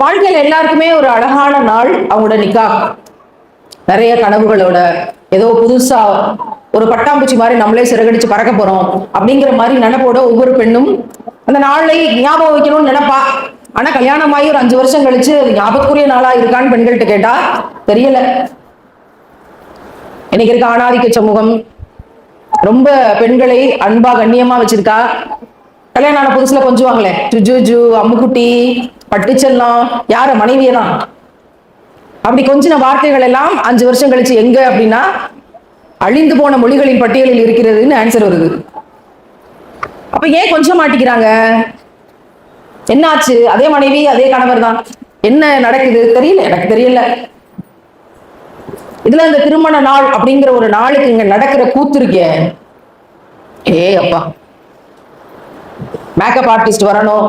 வாழ்க்கையில் எல்லாருக்குமே ஒரு அழகான நாள் அவங்களோட நிக்கா நிறைய கனவுகளோட ஏதோ புதுசா ஒரு பட்டாம்பூச்சி மாதிரி நம்மளே சிறகடிச்சு பறக்க போறோம் அப்படிங்கிற மாதிரி நினைப்போட ஒவ்வொரு பெண்ணும் அந்த நாளை ஞாபகம் வைக்கணும்னு நினைப்பா. ஆனா கல்யாணம் ஆகி ஒரு அஞ்சு வருஷம் கழிச்சு அது ஞாபகத்துக்குரிய நாளா இருக்கான்னு பெண்கள்கிட்ட கேட்டா தெரியல. இன்னைக்கு இருக்க ஆணாதிக்க சமூகம் ரொம்ப பெண்களை அன்பா கண்ணியமா வச்சிருக்கா. கல்யாணம் ஆன புதுசுல கொஞ்சுவாங்களே ஜுஜு அம்முக்குட்டி பட்டுச்செல்லாம். யார? மனைவியை தான் அப்படி கொஞ்சின வார்த்தைகள் எல்லாம் அஞ்சு வருஷம் கழிச்சு எங்க அப்படின்னா அழிந்து போன மொழிகளின் பட்டியலில் இருக்கிறதுன்னு ஆன்சர் வருது. அப்ப ஏன் கொஞ்சம் மாட்டிக்கிறாங்க? என்னாச்சு அதே மனைவி அதே கணவர் தான். என்ன நடக்குது? தெரியல. எனக்கு தெரியல. இதுல இந்த திருமண நாள் அப்படிங்கிற ஒரு நாளுக்கு இங்க நடக்கிற கூத்து இருக்கே. ஏ அப்பா. மேக்கப் ஆர்டிஸ்ட் வரணும்.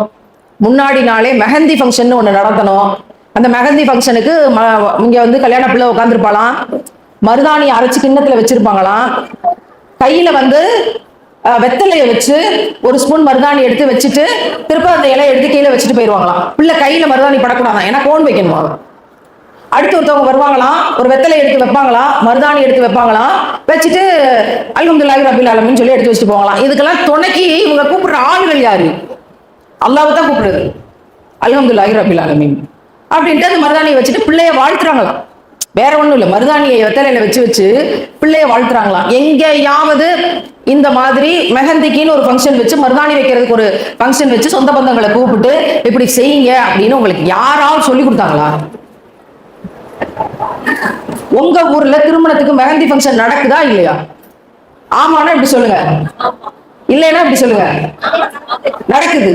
முன்னாடி நாளே மெஹந்தி ஃபங்க்ஷன் ஒன்று நடத்தணும். அந்த மெஹந்தி ஃபங்க்ஷனுக்கு இங்கே வந்து கல்யாண பிள்ளை உட்காந்துருப்பாளாம் மருதாணி அரைச்சி கிண்ணத்தில் வச்சிருப்பாங்களாம். கையில் வந்து வெத்தலையை வச்சு ஒரு ஸ்பூன் மருதாணி எடுத்து வச்சுட்டு திருப்ப அந்த இலையை எடுத்து கீழே வச்சுட்டு போயிடுவாங்களாம் பிள்ளை கையில் மருதாணி படக்கூடாதான். ஏன்னா கோன் வைக்கணுமா? அடுத்து ஒருத்தவங்க வருவாங்களாம் ஒரு வெத்தலை எடுத்து வைப்பாங்களாம் மருதாணி எடுத்து வைப்பாங்களாம் வச்சுட்டு அல்ஹம்துல்லாஹி ரபில் ஆலமின்னு சொல்லி எடுத்து வச்சுட்டு போகலாம் இதுக்கெல்லாம் துணைக்கு இவங்க கூப்பிடுற ஆளுகள் யாரு? அல்லாவை தான் கூப்பிடுறது. அல்ஹம்துல்லாஹி ரபில் ஆலமீன். அப்படின்ட்டு அந்த மருதாணியை வச்சுட்டு பிள்ளைய வாழ்த்துறாங்களாம். வேற ஒன்றும் இல்லை மருதாணியை வெத்தலையில வச்சு வச்சு பிள்ளைய வாழ்த்துறாங்களாம். எங்கேயாவது இந்த மாதிரி மெஹந்திக்குன்னு ஒரு ஃபங்க்ஷன் வச்சு மருதாணி வைக்கிறதுக்கு ஒரு ஃபங்க்ஷன் வச்சு சொந்த பந்தங்களை கூப்பிட்டு இப்படி செய்யுங்க அப்படின்னு உங்களுக்கு யாராவது சொல்லி கொடுத்தாங்களா? உங்க ஊர்ல திருமணத்துக்கு மெஹந்தி ஃபங்க்ஷன் நடக்குதா இல்லையா? ஆமானா இப்படி சொல்லுங்க. இல்லைன்னா இப்படி சொல்லுங்க. நடக்குது.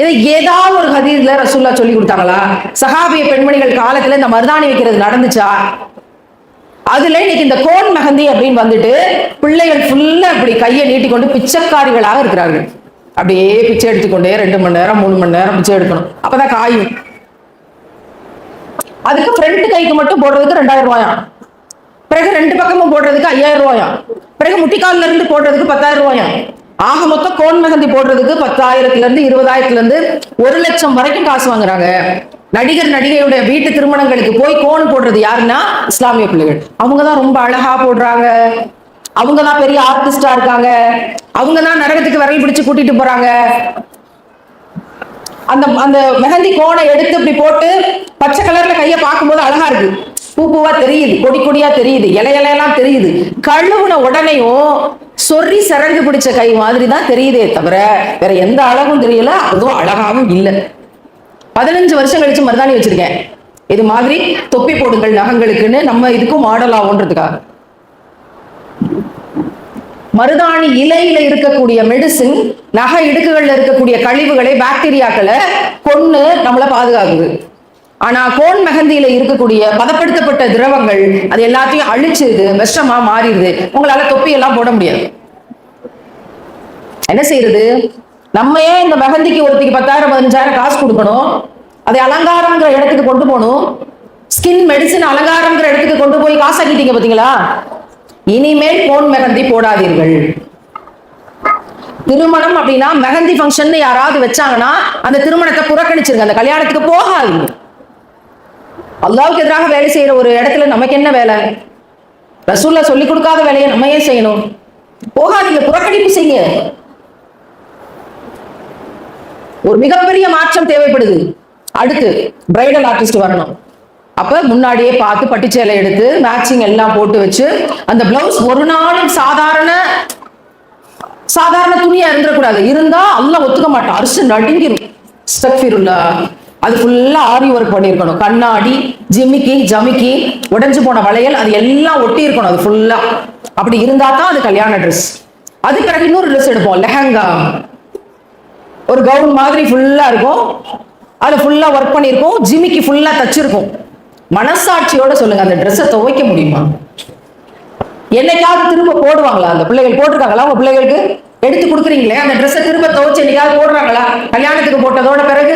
இது ஏதாவது ஒரு ஹதீஸ்ல ரசூல்லா சொல்லி கொடுத்தாங்களா? சஹாபிய பெண்மணிகள் காலத்துல இந்த மருதாணி வைக்கிறது நடந்துச்சா? அதுல இன்னைக்கு இந்த கோன் மெஹந்தி அப்படின்னு வந்துட்டு பிள்ளைகள் ஃபுல்லா இப்படி கையை நீட்டிக்கொண்டு பிச்சைக்காரிகளாக இருக்கிறார்கள். அப்படியே பிச்சை எடுத்துக்கொண்டே ரெண்டு மணி நேரம் மூணு மணி நேரம் பிச்சை எடுக்கணும். அப்பதான் காயும். அதுக்கு ஃப்ரண்ட் கைக்கு மட்டும் போடுறதுக்கு ரெண்டாயிரம் ரூபாயாம் பிறகு ரெண்டு பக்கமும் போடுறதுக்கு ஐயாயிரம் ரூபாயாம் பிறகு முட்டிக்கால்ல இருந்து போடுறதுக்கு பத்தாயிரம் ரூபாயாம் ஆக மொத்தம் கோன் மெகந்தி போடுறதுக்கு பத்தாயிரத்துல இருந்து இருபதாயிரத்துல இருந்து ஒரு லட்சம் வரைக்கும் காசு வாங்குறாங்க. நடிகர் நடிகையுடைய வீட்டு திருமணங்களுக்கு போய் கோன் போடுறது யாருன்னா இஸ்லாமிய பிள்ளைகள். அவங்க தான் ரொம்ப அழகா போடுறாங்க. அவங்க தான் பெரிய ஆர்டிஸ்டா இருக்காங்க. அவங்க தான் நரகத்துக்கு விரல் பிடிச்சு கூட்டிட்டு போறாங்க. அந்த அந்த மெஹந்தி கோனை எடுத்து இப்படி போட்டு பச்சை கலர்ல கைய பார்க்கும்போது அழகா இருக்கு. பூ பூவா தெரியுது கொடி கொடியா தெரியுது இலை இலையெல்லாம் தெரியுது. கழுவுன உடனேயும் சொறி சரங்கு பிடிச்ச கை மாதிரி தான் தெரியுதே தவிர வேற எந்த அழகும் தெரியல அதுவும் அழகாவும் இல்லை. பதினஞ்சு வருஷம் கழிச்சு மருதாணி வச்சிருக்கேன். இது மாதிரி தொப்பி போடுங்கள் நகங்களுக்குன்னு நம்ம இதுக்கும் மாடல் ஆகுன்றதுக்காக மருதாணி இலையில இருக்கக்கூடிய மெடிசின் நகை இடுக்குகள்ல இருக்கக்கூடிய கழிவுகளை பாக்டீரியாக்களை கொண்டு நம்மளை பாதுகாக்குது. ஆனா கோன் மெகந்தியில இருக்கக்கூடிய பதப்படுத்தப்பட்ட திரவங்கள் அது எல்லாத்தையும் அழிச்சுது விஷமா மாறிடுது. உங்களால தொப்பியெல்லாம் போட முடியாது. என்ன செய்யறது நம்ம ஏன் இந்த மெஹந்திக்கு ஒருத்திக்கு பத்தாயிரம் பதினஞ்சாயிரம் காசு கொடுக்கணும்? அதை அலங்காரங்கிற இடத்துக்கு கொண்டு போகணும்? ஸ்கின் மெடிசின் அலங்காரங்கிற இடத்துக்கு கொண்டு போய் காசாக்கிட்டீங்க பாத்தீங்களா? இனிமேல் போன் மெஹந்தி போடாதீர்கள். திருமணம் அப்படின்னா மெஹந்தி ஃபங்க்ஷன் யாராவது வச்சாங்கன்னா அந்த திருமணத்தை புறக்கணிச்சிருங்க. அந்த கல்யாணத்துக்கு போகாதீங்க. அல்லாவுக்கு எதிராக வேலை செய்யற ஒரு இடத்துல நமக்கு என்ன வேலை? ரசூல்லா சொல்லி கொடுக்காத வேலையை நம்ம ஏன் செய்யணும்? போகாதீங்க புறக்கணிப்பு செய்யுங்க. ஒரு மிகப்பெரிய மாற்றம் தேவைப்படுது. அடுத்து பிரைடல் ஆர்டிஸ்ட் வரணும். அப்ப முன்னாடியே பார்த்து பட்டுச்சேலை எடுத்து மேட்சிங் எல்லாம் போட்டு வச்சு அந்த பிளவுஸ் ஒரு நாளும் சாதாரண சாதாரண துணியா இருந்துடக்கூடாது. இருந்தா அல்லாம் ஒத்துக்க மாட்டான். அரிசி நடுங்கிரும். ஸ்டக்ஃபிருல்லா அது ஃபுல்லா ஆரி ஒர்க் பண்ணியிருக்கணும். கண்ணாடி ஜிமிக்கி ஜமிக்கி உடஞ்சு போன வளையல் அது எல்லாம் ஒட்டி இருக்கணும். அது ஃபுல்லா அப்படி இருந்தா தான் அது கல்யாண ட்ரெஸ் அது பிறகு இன்னொரு ட்ரெஸ் எடுப்போம். லெஹங்கா. ஒரு கவுன் மாதிரி ஃபுல்லா இருக்கும். அது ஃபுல்லா ஒர்க் பண்ணியிருக்கோம். ஜிமிக்கி ஃபுல்லா தச்சிருக்கோம். மனசாட்சியோட சொல்லுங்க அந்த ட்ரெஸ்ஸை துவைக்க முடியுமா? என்னைக்காவது திரும்ப போடுவாங்களா? அந்த பிள்ளைகள் போட்டிருக்காங்களா? உங்க பிள்ளைகளுக்கு? எடுத்து கொடுக்குறீங்களே அந்த ட்ரெஸ்ஸை திரும்ப துவைச்சு என்னைக்காவது போடுறாங்களா? கல்யாணத்துக்கு போட்டதோட பிறகு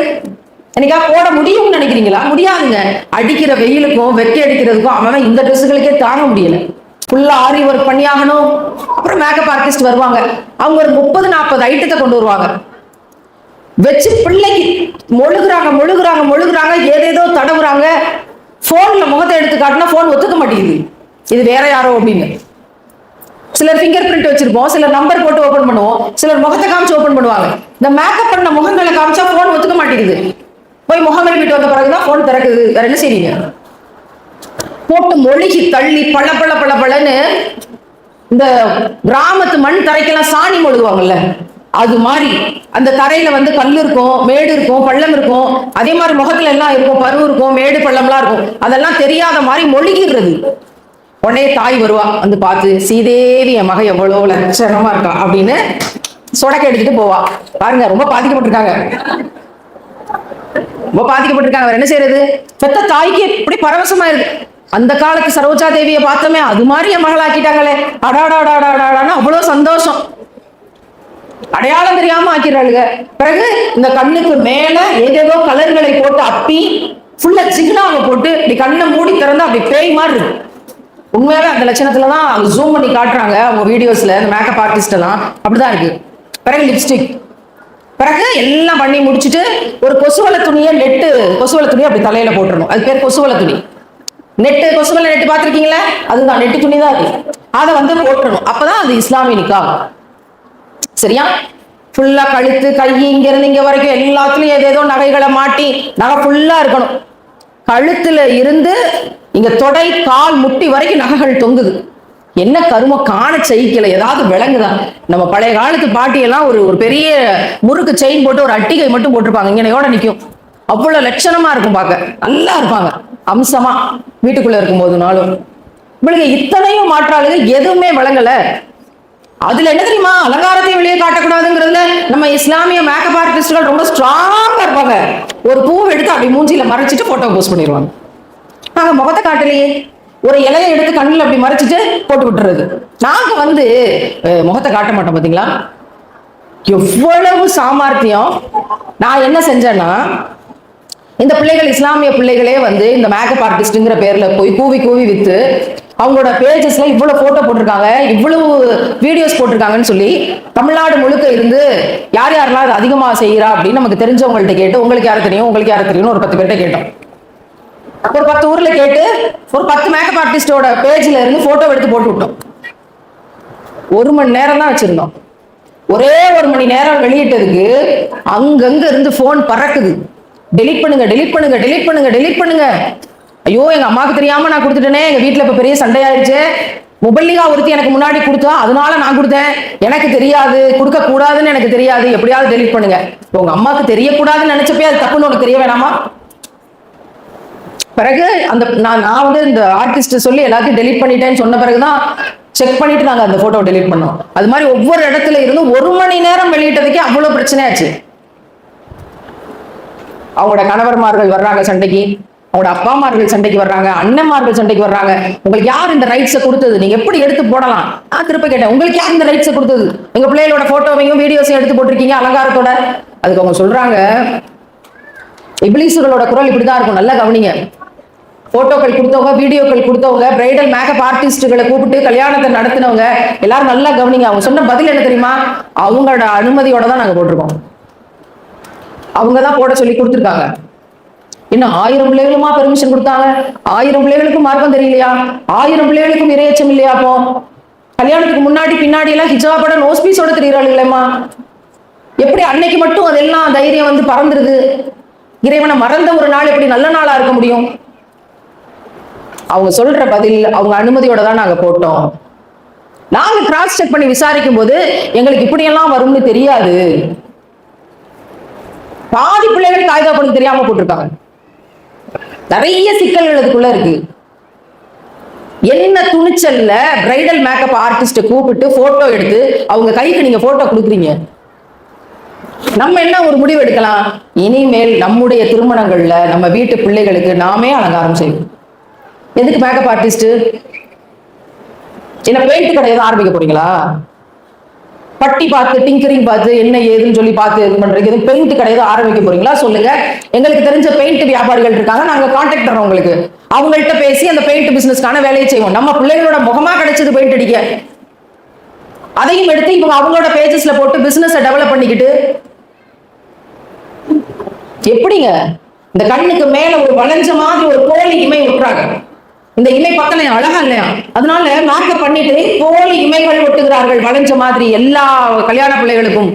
என்னைக்காவது போட முடியும்னு நினைக்கிறீங்களா? முடியாதுங்க. அடிக்கிற வெயிலுக்கும் வெக்கை அடிக்கிறதுக்கும் அவன் இந்த ட்ரெஸ்ஸுகளுக்கே தாங்க முடியல. ஃபுல்லா ஆரி ஒர்க் பண்ணியாகணும். அப்புறம் மேக்கப் ஆர்டிஸ்ட் வருவாங்க. அவங்க ஒரு முப்பது நாற்பது ஐட்டத்தை கொண்டு வருவாங்க. வச்சு பிள்ளைக்கு மொழுகுறாங்க மொழுகுறாங்க மொழுகுறாங்க ஏதேதோ போன்ல முகத்தை எடுத்து காட்டினா போன் ஒத்துக்க மாட்டேங்குது. இது வேற யாரோ அப்படின்னு. சிலர் ஃபிங்கர் பிரிண்ட் வச்சிருப்போம் சிலர் நம்பர் போட்டு ஓபன் பண்ணுவோம் சிலர் முகத்தை காமிச்சு ஓபன் பண்ணுவாங்க. இந்த மேக்கப் பண்ண முகங்களை காமிச்சா போன் ஒத்துக்க மாட்டேங்குது. போய் முகம் எழுப்பிட்டு வந்த பிறகுதான் போன் திறக்குது. வேற என்ன செய்றீங்க? போட்டு மொழிகி தள்ளி பள்ள பள்ள பள்ள பள்ளன்னு இந்த கிராமத்து மண் தரைக்கெல்லாம் சாணி மொழுகுவாங்கல்ல அது மாதிரி அந்த தரையில வந்து கல் இருக்கும் மேடு இருக்கும் பள்ளம் இருக்கும். அதே மாதிரி முகத்துல எல்லாம் இருக்கும் பருவம் இருக்கும் மேடு பள்ளம்லாம் இருக்கும். அதெல்லாம் தெரியாத மாதிரி மொழிகிறது. உடனே தாய் வருவா வந்து பார்த்து சீதேவி என் மகன் எவ்வளவு லட்சணமா இருக்கா? அப்படின்னு சொடக்க எடுத்துட்டு போவா. பாருங்க ரொம்ப பாதிக்கப்பட்டிருக்காங்க. ரொம்ப பாதிக்கப்பட்டிருக்காங்க. அவர் என்ன செய்யறது? பெத்த தாய்க்கு இப்படி பரவசமா இருக்கு. அந்த காலத்து சரோஜா தேவியை பார்த்தோமே அது மாதிரி என் மகளாக்கிட்டாங்களே. அடாடாடாடாடான்னு அவ்வளவு சந்தோஷம். அடையாளம் தெரியாம ஆக்கிறாளுங்க பிறகு இந்த கண்ணுக்கு மேல ஏதேதோ கலர்களை போட்டு அப்பி ஃபுல்லா சிக்னாவை போட்டு இப்படி கண்ணை மூடி திறந்து அப்படி பேய் மாதிரி இருக்கு உண்மையாவே அந்த லட்சணத்துல தான் அவங்க ஜூம் பண்ணி காட்டுறாங்க அவங்க வீடியோஸ்ல இந்த மேக்கப் ஆர்டிஸ்ட் எல்லாம். அப்படிதான் இருக்கு. பிறகு லிப்ஸ்டிக் பிறகு எல்லாம் பண்ணி முடிச்சுட்டு ஒரு கொசுவலை துணியை நெட்டு கொசுவலை துணியை அப்படி தலையில போட்டுறணும். அது பேர் கொசுவலை துணி. நெட்டு கொசுவலை நெட்டு பார்த்திருக்கீங்களா? அதுதான் நெட்டு துணி தான் அது. அதை வந்து போட்டுடணும் அப்பதான் அது இஸ்லாமிய நிக்காகும் சரியா? ஃபுல்லா கழுத்து கை இங்க இங்க வரைக்கும் எல்லாத்துலயும் ஏதேதோ நகைகளை மாட்டி நகை ஃபுல்லா இருக்கணும். கழுத்துல இருந்து இங்க தொடை கால் முட்டி வரைக்கும் நகைகள் தொங்குது. என்ன கரும காண செய்யல ஏதாவது விளங்குதா? நம்ம பழைய காலத்து பாட்டியெல்லாம் ஒரு ஒரு பெரிய முறுக்கு செயின் போட்டு ஒரு அட்டிகை மட்டும் போட்டிருப்பாங்க. இங்கனையோட நிற்கும் அவ்வளவு லட்சணமா இருக்கும் பார்க்க. நல்லா இருப்பாங்க. அம்சமா வீட்டுக்குள்ள இருக்கும் போதுனாலும் இவளுக்கு இத்தனையும் மாற்றாளுங்க எதுவுமே விளங்கல. அதுல என்ன தெரியுமா? அலங்காரத்தையும் வெளியே காட்டக்கூடாதுங்கிறதுல நம்ம இஸ்லாமிய மேக்கப் ஆர்டிஸ்ட்கள் ரொம்ப ஸ்ட்ராங்கா இருப்பாங்க. ஒரு பூவை எடுத்து அப்படி மூஞ்சியில மறைச்சிட்டு போட்டோ போஸ்ட் பண்ணிடுவாங்க. நாங்க முகத்தை காட்டலையே. ஒரு இலையை எடுத்து கண்ணில் அப்படி மறைச்சிட்டு போட்டு விட்டுறது. நாங்க வந்து முகத்தை காட்ட மாட்டோம் பாத்தீங்களா? எவ்வளவு சாமர்த்தியம். நான் என்ன செஞ்சேன்னா இந்த பிள்ளைகள் இஸ்லாமிய பிள்ளைகளே வந்து இந்த மேக்கப் ஆர்டிஸ்ட்ங்கிற பேர்ல போய் கூவி கூவி வித்து அவங்களோட பேஜஸ்ல இவ்வளவு போட்டோ போட்டிருக்காங்க இவ்வளவு வீடியோஸ் போட்டிருக்காங்கன்னு சொல்லி தமிழ்நாடு முழுக்க இருந்து யார் யாரெல்லாம் அது அதிகமா செய்யறா அப்படின்னு நமக்கு தெரிஞ்சவங்கள்ட்ட கேட்டு உங்களுக்கு யாரு தெரியும் உங்களுக்கு யாரு தெரியும்னு ஒரு பத்து பேர்ட்ட கேட்டோம். ஒரு பத்து ஊர்ல கேட்டு ஒரு பத்து மேக்கப் ஆர்டிஸ்டோட பேஜ்ல இருந்து போட்டோ எடுத்து போட்டு விட்டோம். ஒரு மணி நேரம் தான் வச்சிருந்தோம். ஒரே ஒரு மணி நேரம் வெளியிட்டதுக்கு அங்கங்க இருந்து போன் பறக்குது. டெலீட் பண்ணுங்க டெலீட் பண்ணுங்க டெலீட் பண்ணுங்க டெலீட் பண்ணுங்க. ஐயோ எங்க அம்மாவுக்கு தெரியாம நான் கொடுத்துட்டேனே. எங்க வீட்டுல இப்ப பெரிய சண்டையாயிருச்சு. முபல்லிகா ஒருத்தி எனக்கு முன்னாடி கொடுத்தா அதனால நான் கொடுத்தேன். எனக்கு தெரியாது. கொடுக்க கூடாதுன்னு எனக்கு தெரியாது. எப்படியாவது டெலிட் பண்ணுங்க. உங்க அம்மாவுக்கு தெரியக்கூடாதுன்னு நினைச்சப்பே அது தப்புன்னு உனக்கு தெரிய வேணாமா? பிறகு அந்த நான் நான் வந்து இந்த ஆர்டிஸ்ட் சொல்லி எல்லாத்தையும் டெலீட் பண்ணிட்டேன்னு சொன்ன பிறகுதான் செக் பண்ணிட்டு நாங்க அந்த போட்டோ டெலீட் பண்ணோம். அது மாதிரி ஒவ்வொரு இடத்துல இருந்து ஒரு மணி நேரம் வெளியிட்டதுக்கே அவ்வளவு பிரச்சனையாச்சு. அவங்களோட கணவர்மார்கள் வர்றாங்க சண்டைக்கு. அவங்களோட அப்பாமார்கள் சண்டைக்கு வர்றாங்க அண்ணன்மார்கள் சண்டைக்கு வர்றாங்க. உங்களுக்கு யார் இந்த ரைட்ஸை கொடுத்தது? நீங்க எப்படி எடுத்து போடலாம்? நான் திருப்ப கேட்டேன் உங்களுக்கு யார் இந்த ரைட்ஸை கொடுத்தது? எங்க பிள்ளைகளோட போட்டோவையும் வீடியோஸையும் எடுத்து போட்டிருக்கீங்க அலங்காரத்தோட? அதுக்கு அவங்க சொல்றாங்க இபிலிசுகளோட குரல் இப்படிதான் இருக்கும். நல்லா கவனிங்க. போட்டோக்கள் கொடுத்தவங்க வீடியோக்கள் கொடுத்தவங்க பிரைடல் மேக்கப் ஆர்டிஸ்டுகளை கூப்பிட்டு கல்யாணத்தை நடத்தினவங்க எல்லாரும் நல்லா கவனிங்க. அவங்க சொன்ன பதில் என்ன தெரியுமா? அவங்களோட அனுமதியோட தான் நாங்க போட்டிருக்கோம். அவங்க தான் போட சொல்லி கொடுத்துருக்காங்க. இன்னும் ஆயிரம் பிள்ளைகளுமா பெர்மிஷன் கொடுத்தாங்க? ஆயிரம் பிள்ளைகளுக்கும் மார்க்கம் தெரியலையா? ஆயிரம் பிள்ளைகளுக்கும் இரையச்சம் இல்லையா அப்போ? கல்யாணத்துக்கு முன்னாடி பின்னாடி எல்லாம் ஹிஜாபோட நோஸ் பீஸோட தெரியுறாளுங்களேம்மா. எப்படி அன்னைக்கு மட்டும் அதெல்லாம் தைரியம் வந்து பறந்துருது? இறைவனை மறந்த ஒரு நாள் எப்படி நல்ல நாளா இருக்க முடியும்? அவங்க சொல்ற பதில் அவங்க அனுமதியோட தான் நாங்க போட்டோம். நாங்க கிராஸ் செக் பண்ணி விசாரிக்கும் போது எங்களுக்கு இப்படியெல்லாம் வரும்னு தெரியாது. பாதி பிள்ளைகள் காகிதா பண்ணி தெரியாம போட்டிருக்காங்க. நிறைய சிக்கல்கள் அதுக்குள்ள இருக்கு. என்ன துணிச்சல்ல பிரைடல் மேக்கப் ஆர்டிஸ்ட கூப்பிட்டு போட்டோ எடுத்து அவங்க கைக்கு நீங்க போட்டோ கொடுக்குறீங்க. நம்ம என்ன ஒரு முடிவு எடுக்கலாம்? இனிமேல் நம்முடைய திருமணங்கள்ல நம்ம வீட்டு பிள்ளைகளுக்கு நாமே அலங்காரம் செய்வோம். எதுக்கு மேக்கப் ஆர்டிஸ்ட் என்ன பெயிண்ட் கடை எதுவும் ஆரம்பிக்க போறீங்களா? பட்டி பார்த்து டிங்கரிங் பார்த்து என்ன ஏதுன்னு சொல்லி பார்த்து இது பண்றீங்க எதுவும் பெயிண்ட் கடை எதுவும் ஆரம்பிக்க போறீங்களா? சொல்லுங்க. எங்களுக்கு தெரிஞ்ச பெயிண்ட் வியாபாரிகள் இருக்காங்க. நாங்க கான்டாக்ட் தரோம் உங்களுக்கு. அவங்கள்ட்ட பேசி அந்த பெயிண்ட் பிசினஸ்க்கான வேலையை செய்வோம். நம்ம பிள்ளைகளோட முகமா கிடைச்சது பெயிண்ட் அடிக்க. அதையும் எடுத்து இப்போ அவங்களோட பேஜஸ்ல போட்டு பிசினஸ் டெவலப் பண்ணிக்கிட்டு எப்படிங்க? இந்த கண்ணுக்கு மேல ஒரு வளைஞ்ச மாதிரி ஒரு கோழி இமை விட்டுறாங்க. இந்த இமை பக்கம் அழகா இல்லையா? அதனால மேக்கப் பண்ணிட்டு போல இமைகள் ஒட்டுகிறார்கள் வளைஞ்ச மாதிரி எல்லா கல்யாண பிள்ளைகளுக்கும்.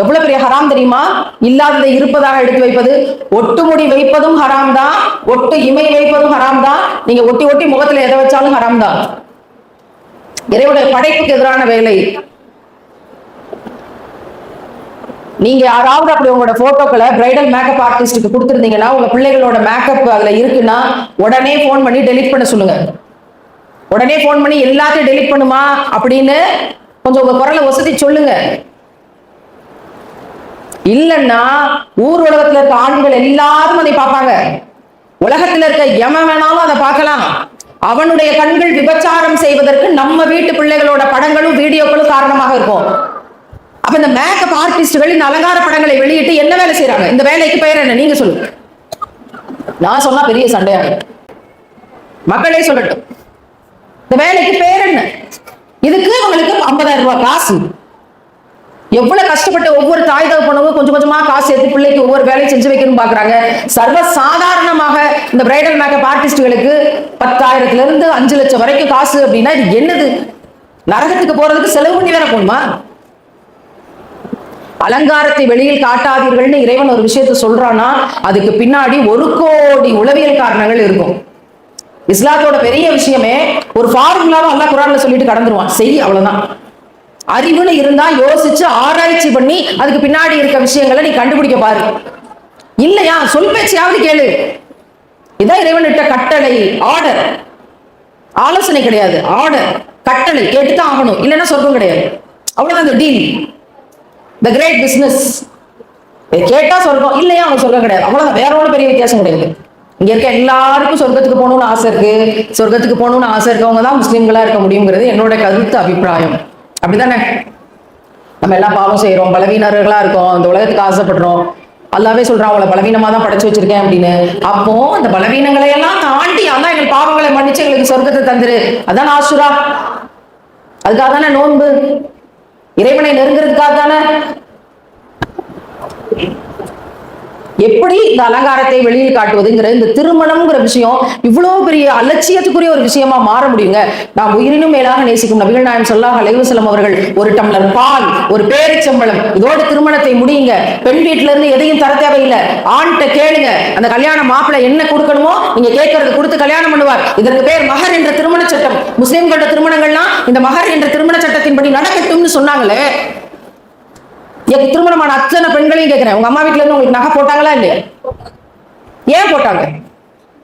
எவ்வளவு பெரிய ஹராம் தெரியுமா? இல்லாததை இருப்பதாக எடுத்து வைப்பது. ஒட்டு முடி வைப்பதும் ஹராம் தான். ஒட்டு இமை வைப்பதும் ஹராம் தான். நீங்க ஒட்டி ஒட்டி முகத்துல எதை வச்சாலும் ஹராம் தான். இறைவனுடைய படைப்புக்கு எதிரான வேலை. நீங்க யாராவது அப்படி உங்களோட போட்டோக்களை பிரைடல் மேக்கப் ஆர்டிஸ்டுக்கு கொடுத்துருந்தீங்கன்னா உங்க பிள்ளைகளோட மேக்கப் அதுல இருக்குன்னா உடனே ஃபோன் பண்ணி டெலிட் பண்ண சொல்லுங்க. உடனே ஃபோன் பண்ணி எல்லாத்தையும் டெலீட் பண்ணுமா அப்படின்னு கொஞ்சம் உங்க குரலை வசதி சொல்லுங்க. இல்லைன்னா ஊர் உலகத்துல இருக்க ஆண்கள் எல்லாரும் அதை பார்ப்பாங்க. உலகத்துல இருக்க எம வேணாலும் அதை பார்க்கலாம். அவனுடைய கண்கள் விபச்சாரம் செய்வதற்கு நம்ம வீட்டு பிள்ளைகளோட படங்களும் வீடியோக்களும் காரணமாக இருக்கும். அப்ப இந்த மேக்கப் ஆர்டிஸ்டுகள் இந்த அலங்கார படங்களை வெளியிட்டு என்ன வேலை செய்யறாங்க இந்த வேலைக்கு பெயர் என்ன? நீங்க சொல்லுங்க நான் சொன்னா பெரிய சண்டையாகும் மக்களே சொல்லட்டும். இந்த வேலைக்கு பேர் என்ன? இதுக்கு அவங்களுக்கு ஐம்பதாயிரம் ரூபாய் காசு. எவ்வளவு கஷ்டப்பட்டு ஒவ்வொரு தாய் தகப்பனவும் கொஞ்சம் கொஞ்சமா காசு சேர்த்து பிள்ளைக்கு ஒவ்வொரு வேலையும் செஞ்சு வைக்கணும் பாக்குறாங்க. சர்வ சாதாரணமாக இந்த பிரைடல் மேக்கப் ஆர்டிஸ்டுகளுக்கு பத்தாயிரத்துல இருந்து அஞ்சு லட்சம் வரைக்கும் காசு அப்படின்னா இது என்னது? நரகத்துக்கு போறதுக்கு செலவு பண்ணி வேற போகணுமா? அலங்காரத்தை வெளியில் காட்டாதீர்கள்னு இறைவன் ஒரு விஷயத்த சொல்றான்னா அதுக்கு பின்னாடி ஒரு கோடி உளவியல் காரணங்கள் இருக்கும். இஸ்லாத்தோட பெரிய விஷயமே ஒரு ஃபார்முலாவை அல்லா குரான்ல சொல்லிட்டு கடந்துருவான். செய் அவ்வளவுதான். அறிவுன்னு இருந்தா யோசிச்சு ஆராய்ச்சி பண்ணி அதுக்கு பின்னாடி இருக்க விஷயங்களை நீ கண்டுபிடிக்க பாரு. இல்லையா? சொல் பேச்சையாவது கேளு. இதான் இறைவனிட்ட கட்டளை ஆர்டர் ஆலோசனை கிடையாது. ஆர்டர் கட்டளை. கேட்டுதான் ஆகணும். இல்லைன்னா சொர்க்கம் கிடையாது. அவ்வளவுதான் இந்த டீல் த கிரேட் பிஸ்னஸ் கேட்டா சொர்க்கம். இல்லையா? அவங்க சொர்க்கம் கிடையாது. அவ்வளவுதான் வேற ஒன்றும் பெரிய வித்தியாசம் கிடையாது. இங்க இருக்க எல்லாருக்கும் சொர்க்கத்துக்கு போகணும்னு ஆசை இருக்கு. சொர்க்கத்துக்கு போகணும்னு ஆசை இருக்கவங்க தான் முஸ்லீம்களா இருக்க முடியுங்கிறது என்னோட கருத்து அபிப்பிராயம். அப்படிதானே நம்ம எல்லாம் பாவம் செய்யறோம் பலவீனர்களா இருக்கோம். இந்த உலகத்துக்கு ஆசைப்படுறோம். அல்லாவே சொல்றான் அவளை பலவீனமா தான் படைச்சு வச்சிருக்கேன் அப்படின்னு. அப்போ அந்த பலவீனங்களை எல்லாம் தாண்டி அதான் எங்கள் பாவங்களை மன்னிச்சு எங்களுக்கு சொர்க்கத்தை தந்துரு. அதான் ஆசுரா. அதுக்காக தானே நோன்பு. இறைவனை நெருங்குறதுக்காக தானே எப்படி இந்த அலங்காரத்தை வெளியில் காட்டுவதுங்கிற இந்த திருமணம்ங்கிற விஷயம் இவ்வளவு பெரிய அலட்சியத்துக்குரிய ஒரு விஷயமா மாற முடியுங்க. நாம் உயிரினும் மேலாக நேசிக்கும் நபிகள் நாயன் சொல்லாஹ் அலைவசலம் அவர்கள் ஒரு டம்ளர் பால் ஒரு பேரிச்சம்பளம் இதோட திருமணத்தை முடியுங்க. பெண் வீட்டுல இருந்து எதையும் தர தேவையில்லை. ஆண்கிட்ட கேளுங்க. அந்த கல்யாண மாப்பிள்ளை என்ன கொடுக்கணுமோ நீங்க கேட்கறது கொடுத்து கல்யாணம் பண்ணுவார். இதற்கு பேர் மகர் என்ற திருமண சட்டம். முஸ்லிம்களோட திருமணங்கள்லாம் இந்த மகர் என்ற திருமண சட்டத்தின்படி நடக்கட்டும்னு சொன்னாங்களே. திருமணமான அத்தனை பெண்களையும் கேட்கிறேன். உங்க அம்மா வீட்டுல இருந்து உங்களுக்கு நகை போட்டாங்களா இல்லையா? ஏன் போட்டாங்க?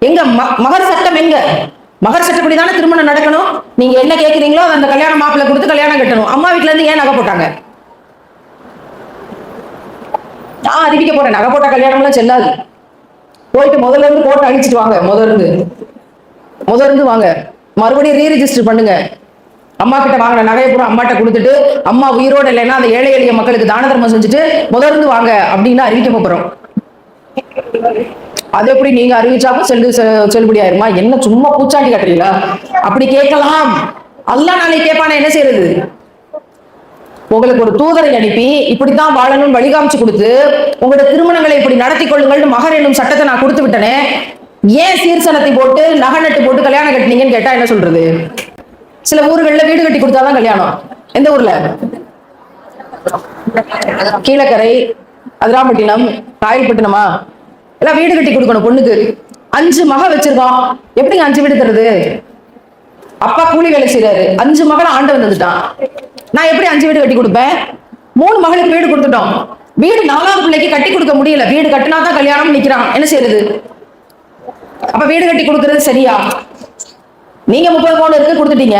எங்க ம- மகர் சட்டம் எங்க? மகர் சட்டப்படி தானே திருமணம் நடக்கணும்? நீங்க என்ன கேட்குறீங்களோ அந்த கல்யாண மாப்பிள்ளை கொடுத்து கல்யாணம் கட்டணும். அம்மா வீட்டுல இருந்து ஏன் நகை போட்டாங்க? நான் அறிவிக்க போறேன். நகை போட்ட கல்யாணம்லாம் செல்லாது. போயிட்டு முதல்ல இருந்து போட்டு அழிச்சிட்டு வாங்க. முதல்ல இருந்து. முதல்ல இருந்து வாங்க. மறுபடியும் ரீரிஜிஸ்டர் பண்ணுங்க. அம்மா கிட்ட வாங்கின நகையை பூரா அம்மாட்ட கொடுத்துட்டு அம்மா உயிரோடு இல்லைன்னா அந்த ஏழை எளிய மக்களுக்கு தான தர்மம் செஞ்சுட்டு முதல்ல வாங்க அப்படின்னு அறிவிக்க போறோம். அது எப்படி நீங்க அறிவிச்சாக்கும் செல்லு செ- செல்லுபடி ஆயிருமா? என்ன சும்மா பூச்சாண்டி கட்டுறீங்களா? அப்படி கேட்கலாம். அல்லாஹ் நாளைக்கு கேட்பானே என்ன செய்யறது? உங்களுக்கு ஒரு தூதரை அனுப்பி இப்படித்தான் வாழணும் வழிகாமிச்சு கொடுத்து உங்களோட திருமணங்களை இப்படி நடத்தி கொள்ளுங்கள் மகர் என்னும் சட்டத்தை நான் கொடுத்து விட்டனே ஏன் சீர்சனத்தை போட்டு நகை நட்டு போட்டு கல்யாணம் கட்டினீங்கன்னு கேட்டா என்ன சொல்றது? சில ஊர்கள்ல வீடு கட்டி கொடுத்தாதான் கல்யாணம். எந்த ஊர்ல? கீழக்கரை அதிராம்பட்டினம் காயல்பட்டினமா எல்லாம் வீடு கட்டி கொடுக்கணும் பொண்ணுக்கு. அஞ்சு மக வச்சிருக்கோம் எப்படிங்க அஞ்சு வீடு தருது அப்பா கூலி வேலை செய்யறாரு அஞ்சு மகளை ஆண்டு வந்துட்டான் நான் எப்படி அஞ்சு வீடு கட்டி கொடுப்பேன்? மூணு மகளுக்கு வீடு கொடுத்துட்டோம். வீடு நாலாவது பிள்ளைக்கு கட்டி கொடுக்க முடியல. வீடு கட்டினா தான் கல்யாணம் நிக்கிறான். என்ன செய்யறது அப்ப வீடு கட்டி கொடுக்கறது சரியா? நீங்க முப்பது பவுன் இருக்கு கொடுத்துட்டீங்க.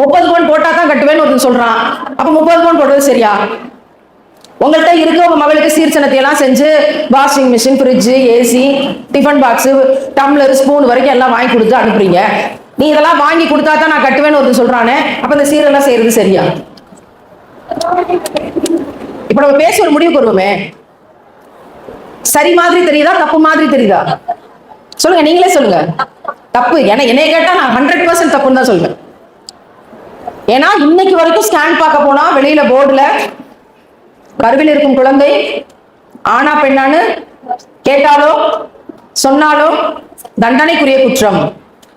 முப்பது பவுன் போட்டா தான் கட்டுவேன்னு ஒருத்தன் சொல்றான். அப்ப முப்பது பவுன் போடுறது சரியா? உங்கள்கிட்ட இருக்க உங்க மகளுக்கு சீர்ச்சனத்தை எல்லாம் செஞ்சு washing machine fridge AC tiffin box tumbler spoon வரைக்கும் எல்லாம் வாங்கி கொடுத்து அனுப்புறீங்க. நீ இதெல்லாம் வாங்கி கொடுத்தா தான் நான் கட்டுவேன்னு ஒருத்தன் சொல்றானே அப்ப இந்த சீரெல்லாம் செய்யறது சரியா? இப்ப நம்ம பேச ஒரு முடிவுக்கு வருவோமே. சரி மாதிரி தெரியுதா தப்பு மாதிரி தெரியுதா? சொல்லுங்க நீங்களே சொல்லுங்க. தப்பு. ஏன்னா என்னை கேட்டால் நான் ஹண்ட்ரட் பர்சன்ட் தப்புன்னு தான் சொல்வேன். ஏன்னா இன்னைக்கு வரைக்கும் ஸ்கேன் பார்க்க போனா வெளியில போர்டுல கருவில் இருக்கும் குழந்தை ஆனா பெண்ணான்னு கேட்டாலோ சொன்னாலோ தண்டனைக்குரிய குற்றம்.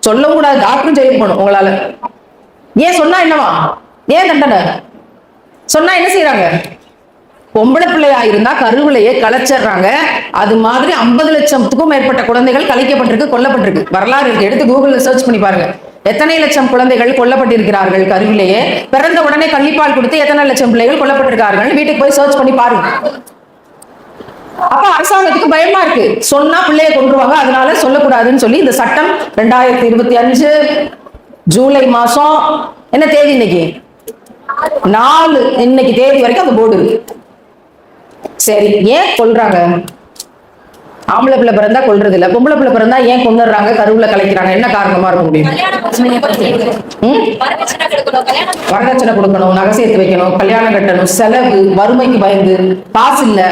சொல்லவும் கூடாது. டாக்டரும் ஜெயிலுக்கு போகணும் உங்களால. ஏன் சொன்னா என்னவா? ஏன் தண்டனை? சொன்னா என்ன செய்யறாங்க பொம்பளை பிள்ளையா இருந்தா கருவிலையே கலைச்சிடுறாங்க. அது மாதிரி ஐம்பது லட்சத்துக்கும் மேற்பட்ட குழந்தைகள் கலைக்கப்பட்டிருக்கு கொல்லப்பட்டிருக்கு. வரலாறு இருக்கு. எடுத்து கூகுள்ல சர்ச் பண்ணி பாருங்க. எத்தனை லட்சம் குழந்தைகள் கொல்லப்பட்டிருக்கிறார்கள் கருவிலேயே? பிறந்த உடனே கள்ளிப்பால் கொடுத்து எத்தனை லட்சம் பிள்ளைகள் கொல்லப்பட்டிருக்கார்கள்? வீட்டுக்கு போய் சர்ச் பண்ணி பாருங்க. அப்ப அரசாங்கத்துக்கு பயமா இருக்கு. சொன்னா பிள்ளைய கொண்டுருவாங்க அதனால சொல்லக்கூடாதுன்னு சொல்லி இந்த சட்டம் ரெண்டாயிரத்தி இருபத்தி அஞ்சு ஜூலை மாசம் என்ன தேதி இன்னைக்கு? நாலு இன்னைக்கு தேதி வரைக்கும் அந்த போர்டு இருக்கு. சரி ஏன் கொல்றாங்க? ஆம்பளை பிள்ளை பிறந்தா கொல்றது இல்ல. பொம்பளை பிள்ளை பிறந்தா ஏன் கொண்டுறாங்க கருவுல கலைக்கிறாங்க. என்ன காரணமா இருக்க முடியும்? வரதட்சணை கொடுக்கணும். கல்யாணம் வரதட்சணை கொடுக்கணும் நகை சேர்த்து வைக்கணும் கல்யாணம் கட்டணும் செலவு வறுமைக்கு பயந்து. காசு இல்ல.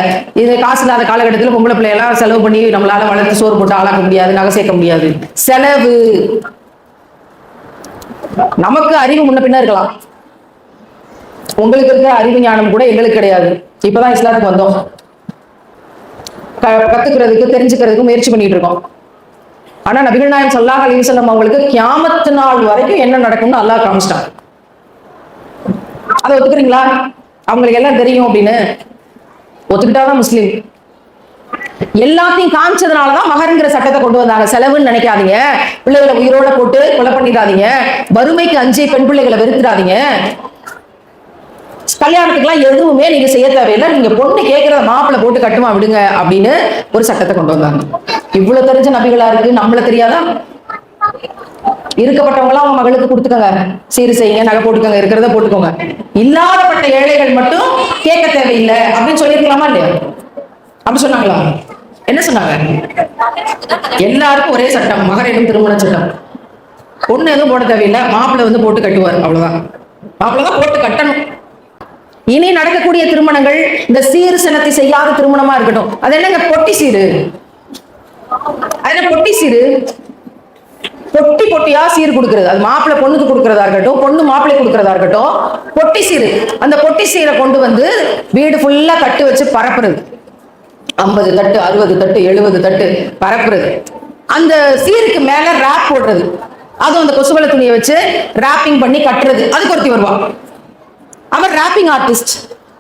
இது காசு இல்லாத காலகட்டத்தில் பொம்பளை பிள்ளையெல்லாம் செலவு பண்ணி நம்மளால வளர்த்து சோறு போட்டு ஆளாக்க முடியாது நகை சேர்க்க முடியாது. செலவு. நமக்கு அறிவு முன்ன பின்ன இருக்கலாம். உங்களுக்கு இருக்கிற அறிவு ஞானம் கூட எங்களுக்கு கிடையாது. இப்பதான் இஸ்லாத்துக்கு வந்தோம். கத்துக்கிறதுக்கு தெரிஞ்சுக்கிறதுக்கு முயற்சி பண்ணிட்டு இருக்கோம். ஆனா நபிகள் நாயம் சல்லாஹ் அலைஹி அவங்களுக்கு கியாமத்து நாள் வரைக்கும் என்ன நடக்கும்னு அல்லாஹ் காமிச்சிட்டாங்க. அதை ஒத்துக்கிறீங்களா? அவங்களுக்கு எல்லாம் தெரியும் அப்படின்னு. ஒத்துக்கிட்டாதான் முஸ்லீம். எல்லாத்தையும் காமிச்சதுனாலதான் மகருங்கிற சட்டத்தை கொண்டு வந்தாங்க. செலவுன்னு நினைக்காதீங்க. பிள்ளைகளை உயிரோட போட்டு கொலை பண்ணிடாதீங்க. வறுமைக்கு அஞ்சு பெண் பிள்ளைகளை வெறுத்துடாதீங்க. கல்யாணத்துக்குலாம் எதுவுமே நீங்க செய்ய தேவையில்லை. நீங்க பொண்ணு கேட்கறத மாப்பிள்ளை போட்டு கட்டுமா விடுங்க அப்படின்னு ஒரு சட்டத்தை கொண்டு வந்தாங்க. இவ்வளவு தெரிஞ்ச நபிகளா இருக்கு நம்மள தெரியாதா? இருக்கப்பட்டவங்களாம் அவங்க மகளுக்கு கொடுத்துக்கோங்க. சீர் செய்யுங்க நகை போட்டுக்கோங்க இருக்கிறத போட்டுக்கோங்க. இல்லாதப்பட்ட ஏழைகள் மட்டும் கேட்க தேவையில்லை அப்படின்னு சொல்லியிருக்கலாமா இல்லையா? அப்படி சொன்னாங்களா? என்ன சொன்னாங்க? எல்லாருக்கும் ஒரே சட்டம் மகரேனும் திருமண சட்டம். பொண்ணு எதுவும் போட தேவையில்லை மாப்பிள்ளை வந்து போட்டு கட்டுவார் அவ்வளவுதான். மாப்பிள்ளை தான் போட்டு கட்டணும். இனி நடக்கக்கூடிய திருமணங்கள் இந்த சீர் சினத்தை செய்யாத திருமணமா இருக்கட்டும். அது என்னங்க? பொட்டி சீரு. அது என்ன பொட்டி சீரு? பொட்டி பொட்டியா சீர் கொடுக்கறது. அது மாப்பிள்ளை பொண்ணுக்கு கொடுக்கறதா இருக்கட்டும் பொண்ணு மாப்பிள்ளை கொடுக்கறதா இருக்கட்டும் பொட்டி சீரு. அந்த பொட்டி சீரை கொண்டு வந்து வீடு ஃபுல்லா கட்டு வச்சு பரப்புறது. ஐம்பது தட்டு அறுபது தட்டு எழுபது தட்டு பரப்புறது. அந்த சீருக்கு மேல ரேப் போடுறது. அதுவும் அந்த கொசுவலை துணியை வச்சு ராப்பிங் பண்ணி கட்டுறது. அதுக்கு ஒருத்தி வருவான் அவன் ராப்பிங் ஆர்டிஸ்ட்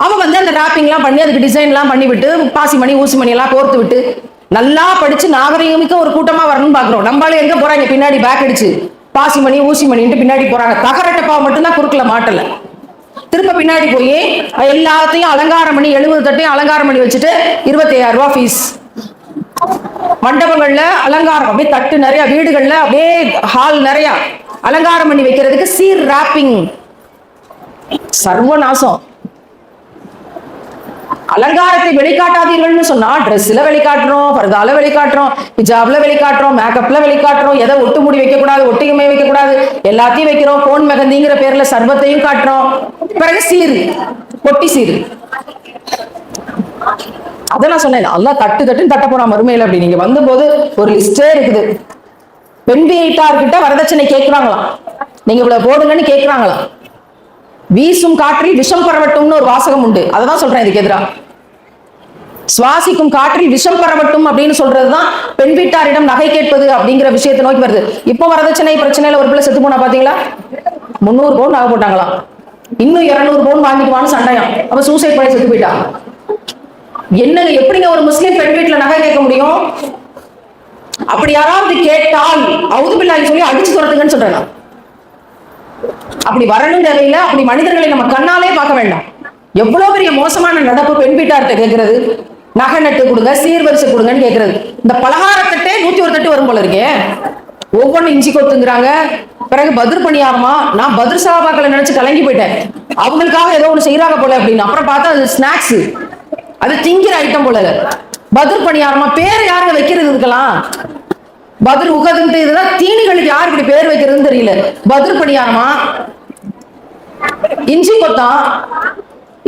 அவன் வந்து அந்த ராப்பிங்லாம் பண்ணி அதுக்கு டிசைன்லாம் பண்ணி விட்டு பாசி மணி ஊசி மணி எல்லாம் கோர்த்து விட்டு நல்லா படிச்சு நாகரிகமிக்க ஒரு கூட்டமா வரணும்னு பாக்குறோம். நம்மளால எங்க போறாங்க? பின்னாடி பேக் அடிச்சு. பாசி மணி ஊசி மணின்ட்டு பின்னாடி போறாங்க. தகரட்டப்பாவை மட்டும்தான் குறுக்கல மாட்டல. திரும்ப பின்னாடி போய் எல்லாத்தையும் அலங்காரம் பண்ணி எழுபது தட்டையும் அலங்காரம் பண்ணி வச்சுட்டு இருபத்தி ஐயாயிரம் ரூபா ஃபீஸ் மண்டபங்கள்ல அலங்காரம். அப்படியே தட்டு நிறைய வீடுகள்ல அப்படியே ஹால் நிறைய. அலங்காரம் பண்ணி வைக்கிறதுக்கு சீர் ராப்பிங் சர்வநாசம். அலங்காரத்தை வெளிக்காட்டாதீர்கள்னு சொன்னா ட்ரெஸ்ல வெளிக்காட்டுறோம் பரதால வெளிக்காட்டுறோம் ஹிஜாப்ல வெளிக்காட்டுறோம் மேக்கப்ல வெளிக்காட்டுறோம் எதை ஒட்டு முடி வைக்க கூடாது ஒட்டிகமே வைக்க கூடாது எல்லாத்தையும் வைக்கிறோம் போன் மெகந்திங்கிற பேர்ல சர்வத்தையும் காட்டுறோம். பிறகு சீரு ஒட்டி சீரு. அதை நான் சொன்னேன் அல்லாஹ் தட்டு தட்டுன்னு தட்ட போனா மறுமையில அப்படி. நீங்க வந்தபோது ஒரு லிஸ்டே இருக்குது. பெண் வீட்டார்கிட்ட வரதட்சணை கேட்கிறாங்களாம் நீங்க இவ்வளவு போடுங்கன்னு கேட்கிறாங்களாம் வீசும் காற்றில் விஷம் பரவட்டும்னு ஒரு வாசகம் உண்டு. அதை தான் சொல்றேன் இதுக்கு எதிராக சுவாசிக்கும் காற்றில் விஷம் பரவட்டும் அப்படின்னு சொல்றதுதான் பெண் வீட்டாரிடம் நகை கேட்பது அப்படிங்கிற விஷயத்தை நோக்கி வருது. இப்போ வரதட்சணை பிரச்சனையில ஒரு பிள்ளை செத்து போனா பாத்தீங்களா? முந்நூறு பவுன் நகை போட்டாங்களாம். இன்னும் இருநூறு பவுன் வாங்கிட்டு வான்னு சண்டையாம். அப்ப சூசைட் பண்ணி செத்து போயிட்டா. என்னங்க எப்படிங்க ஒரு முஸ்லீம் பெண் வீட்டுல நகை கேட்க முடியும்? அப்படி யாராவது கேட்டால் அவுது பிள்ளாய் சொல்லி அடிச்சு துரத்துங்கன்னு சொல்றேன் நான். அப்படி வரணும் நிலையில அப்படி மனிதர்களை நம்ம கண்ணாலே பார்க்க வேண்டாம். எவ்வளவு பெரிய மோசமான நடப்பு பெண் வீட்டார்கிட்ட கேட்கறது நகை நட்டு கொடுங்க சீர்வரிசை கொடுங்கன்னு கேட்கறது இந்த பலகாரத்தட்டே நூத்தி ஒரு தட்டு வரும் போல இருக்கே. ஒவ்வொன்றும் இஞ்சி கொத்துங்கிறாங்க. பிறகு பதிர் பணியாரமா நான் பதிர் சாபாக்களை நினைச்சு கலங்கி போயிட்டேன். அவங்களுக்காக ஏதோ ஒண்ணு செய்யறாங்க போல அப்படின்னு. அப்புறம் பார்த்தா அது ஸ்நாக்ஸ் அது திங்கிற ஐட்டம் போல பதிர் பணியாரமா பேர் யாருங்க வைக்கிறது இதுக்கெல்லாம் பதிர் உகதுன்ட்டு இதெல்லாம் தீனிகளுக்கு யார் இப்படி பேர் வைக்கிறதுன்னு தெரியல. பதிர் பணியாரமா? இஞ்சி கொத்தம்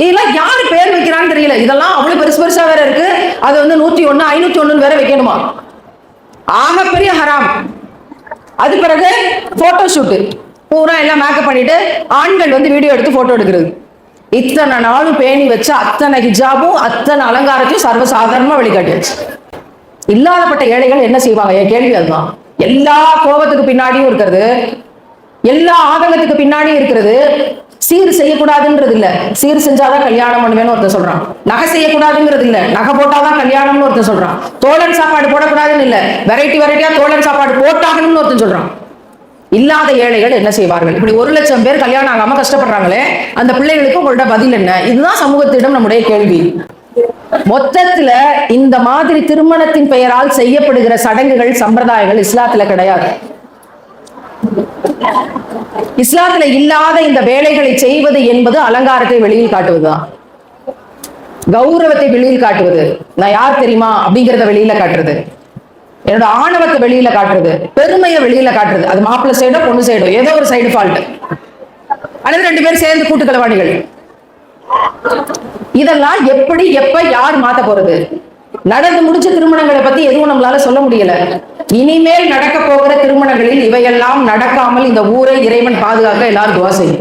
இதெல்லாம் யாரு பேர் வைக்கிறான்னு தெரியல. இதெல்லாம் அவ்வளவு பெருசு பெருசா வேற இருக்கு. அது வந்து நூத்தி ஒண்ணு ஐநூத்தி ஒண்ணுன்னு வேற வைக்கணுமா? ஆகப்பெரிய ஹராம். அது பிறகு போட்டோ ஷூட்டு பூரா எல்லாம் மேக்கப் பண்ணிட்டு ஆண்கள் வந்து வீடியோ எடுத்து போட்டோ எடுக்கிறது. இத்தனை நாளும் பேணி வச்சு அத்தனை ஹிஜாபும் அத்தனை அலங்காரத்தையும் சர்வசாதாரணமா வெளிக்காட்டியாச்சு. இல்லாதப்பட்ட ஏழைகள் என்ன செய்வாங்க? என் கேள்வி அதுதான். எல்லா கோபத்துக்கு பின்னாடியும் இருக்கிறது. எல்லா ஆதங்கத்துக்கு பின்னாடியும் இருக்கிறது. சீர் செய்யக்கூடாதுன்றது இல்ல சீர் செஞ்சாதான் கல்யாணம் பண்ணுவேன்னு ஒருத்தர் சொல்றான். நகை செய்யக்கூடாதுங்கிறது இல்ல நகை போட்டாதான் கல்யாணம்னு ஒருத்தர் சொல்றான். தோழன் சாப்பாடு போடக்கூடாதுன்னு இல்ல. வெரைட்டி வெரைட்டியா தோழன் சாப்பாடு போட்டாகணும்னு ஒருத்தன் சொல்றான். இல்லாத ஏழைகள் என்ன செய்வார்கள்? இப்படி ஒரு லட்சம் பேர் கல்யாணம் ஆகாம கஷ்டப்படுறாங்களே அந்த பிள்ளைகளுக்கு உங்களோட பதில் என்ன? இதுதான் சமூகத்திடம் நம்முடைய கேள்வி. மொத்தத்துல இந்த மாதிரி திருமணத்தின் பெயரால் செய்யப்படுகிற சடங்குகள் சம்பிரதாயங்கள் இஸ்லாத்துல கிடையாது. இஸ்லாத்துல இல்லாத இந்த வேலைகளை செய்வது என்பது அலங்காரத்தை வெளியில் காட்டுவதுதான். கௌரவத்தை வெளியில் காட்டுவது. நான் யார் தெரியுமா அப்படிங்கறத வெளியில காட்டுறது. என்னோட ஆணவத்தை வெளியில காட்டுறது. பெருமையை வெளியில காட்டுறது. அது மாப்பிள்ளை சைடோ பொண்ணு சைடோ ஏதோ ஒரு சைடு ஃபால்ட் அல்லது ரெண்டு பேரும் சேர்ந்து கூட்டுக்களவாணிகள் இதெல்லாம் எப்படி எப்ப யார் மாத்த போறது? நடந்து முடிச்ச திருமணங்களை பத்தி எதுவும் நம்மளால சொல்ல முடியல. இனிமேல் நடக்க போகிற திருமணங்களில் இவையெல்லாம் நடக்காமல் இந்த ஊரை இறைவன் பாதுகாக்க எல்லாரும் துவா செய்யும்.